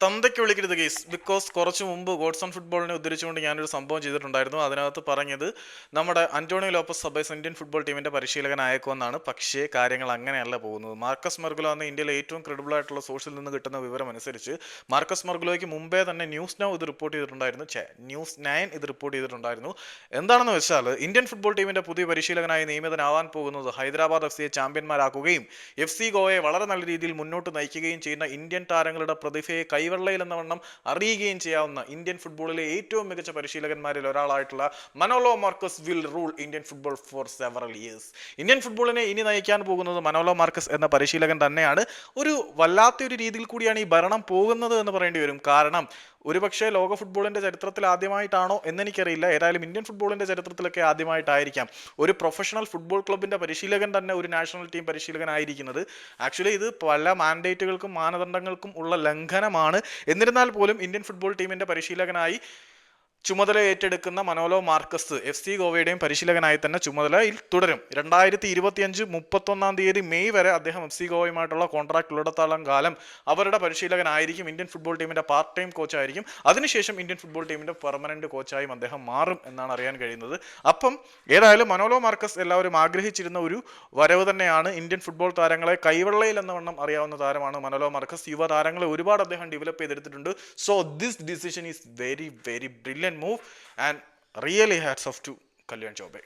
തന്തയ്ക്ക് വിളിക്കരുത് case because കുറച്ച് മുമ്പ് ഗോഡ്സൺ ഫുട്ബോളിനെ ഉദ്ധരിച്ചുകൊണ്ട് ഞാനൊരു സംഭവം ചെയ്തിട്ടുണ്ടായിരുന്നു. അതിനകത്ത് പറഞ്ഞത് നമ്മുടെ Antonio Lopez Habas Indian football ടീമിന്റെ പരിശീലകനായേക്കുമെന്നാണ്. പക്ഷേ കാര്യങ്ങൾ അങ്ങനെയല്ല പോകുന്നത്. മാർക്കസ് മെർഗുലോ എന്ന ഇന്ത്യയിലെ ഏറ്റവും ക്രെഡിബിൾ ആയിട്ടുള്ള സോഴ്സിൽ നിന്ന് കിട്ടുന്ന വിവരം അനുസരിച്ച് മാർക്കസ് മെർഗുലോയ്ക്ക് മുമ്പേ തന്നെ ന്യൂസ് നൗ ഇത് റിപ്പോർട്ട് ചെയ്തിട്ടുണ്ടായിരുന്നു. ന്യൂസ് നയൻ ഇത് റിപ്പോർട്ട് ചെയ്തിട്ടുണ്ടായിരുന്നു. എന്താണെന്ന് വെച്ചാൽ ഇന്ത്യൻ ഫുട്ബോൾ ടീമിന്റെ പുതിയ പരിശീലകനായി നിയമിതനാവാൻ പോകുന്നത് ഹൈദരാബാദ് എഫ് സിയെ ചാമ്പ്യന്മാരാക്കുകയും എഫ് സി ഗോവയെ വളരെ നല്ല രീതിയിൽ മുന്നോട്ട് നയിക്കുകയും ചെയ്യുന്ന ഇന്ത്യൻ താരങ്ങളുടെ പ്രതിഭയെ കൈവെള്ളയിൽ എന്ന വണ്ണം അറിയുകയും ചെയ്യാവുന്ന ഇന്ത്യൻ ഫുട്ബോളിലെ ഏറ്റവും മികച്ച പരിശീലകന്മാരിൽ ഒരാളായിട്ടുള്ള Manolo Marquez will rule Indian football for several years Indian ഫുട്ബോളിനെ ഇനി നയിക്കാൻ പോകുന്നത് മനോലോ മാർക്കസ് എന്ന പരിശീലകൻ തന്നെയാണ്. ഒരു വല്ലാത്തൊരു രീതിയിൽ കൂടിയാണ് ഈ ഭരണം പോകുന്നത് എന്ന് പറയേണ്ടി വരും. കാരണം ഒരുപക്ഷെ ലോക ഫുട്ബോളിന്റെ ചരിത്രത്തിൽ ആദ്യമായിട്ടാണോ എന്നെനിക്കറിയില്ല. ഏതായാലും ഇന്ത്യൻ ഫുട്ബോളിന്റെ ചരിത്രത്തിലൊക്കെ ആദ്യമായിട്ടായിരിക്കാം. ഒരു പ്രൊഫഷണൽ ഫുട്ബോൾ ക്ലബിന്റെ പരിശീലകൻ തന്നെ ഒരു നാഷണൽ ടീം പരിശീലകനായിരിക്കുന്നത്. ആക്ച്വലി ഇത് പല മാൻഡേറ്റുകൾക്കും മാനദണ്ഡങ്ങൾക്കും ഉള്ള ലംഘനമാണ്. എന്നിരുന്നാൽ പോലും ഇന്ത്യൻ ഫുട്ബോൾ ടീമിന്റെ പരിശീലകനായി ചുമതല ഏറ്റെടുക്കുന്ന മനോലോ മാർക്കസ് എഫ് സി ഗോവയുടെയും പരിശീലകനായി തന്നെ ചുമതലയിൽ തുടരും. രണ്ടായിരത്തി ഇരുപത്തിയഞ്ച് മുപ്പത്തൊന്നാം തീയതി മെയ് വരെ അദ്ദേഹം എഫ് സി ഗോവയുമായിട്ടുള്ള കോൺട്രാക്ട് ഉള്ളിടത്തോളം കാലം അവരുടെ പരിശീലകനായിരിക്കും. ഇന്ത്യൻ ഫുട്ബോൾ ടീമിന്റെ പാർട്ട് ടൈം കോച്ചായിരിക്കും അതിനുശേഷം ഇന്ത്യൻ ഫുട്ബോൾ ടീമിന്റെ പെർമനന്റ് കോച്ചായും അദ്ദേഹം മാറും എന്നാണ് അറിയാൻ കഴിയുന്നത്. അപ്പം ഏതായാലും മനോലോ മാർക്കസ് എല്ലാവരും ആഗ്രഹിച്ചിരുന്ന ഒരു വരവ് തന്നെയാണ് ഇന്ത്യൻ ഫുട്ബോൾ താരങ്ങളെ കൈവെള്ളയിൽ എന്ന വണ്ണം അറിയാവുന്ന താരമാണ് മനോലോ മാർക്കസ്. യുവ താരങ്ങളെ ഒരുപാട് അദ്ദേഹം ഡെവലപ്പ് ചെയ്തെടുത്തിട്ടുണ്ട്. So this decision is very very brilliant brilliant move and really hats off to Kalyan Chobe.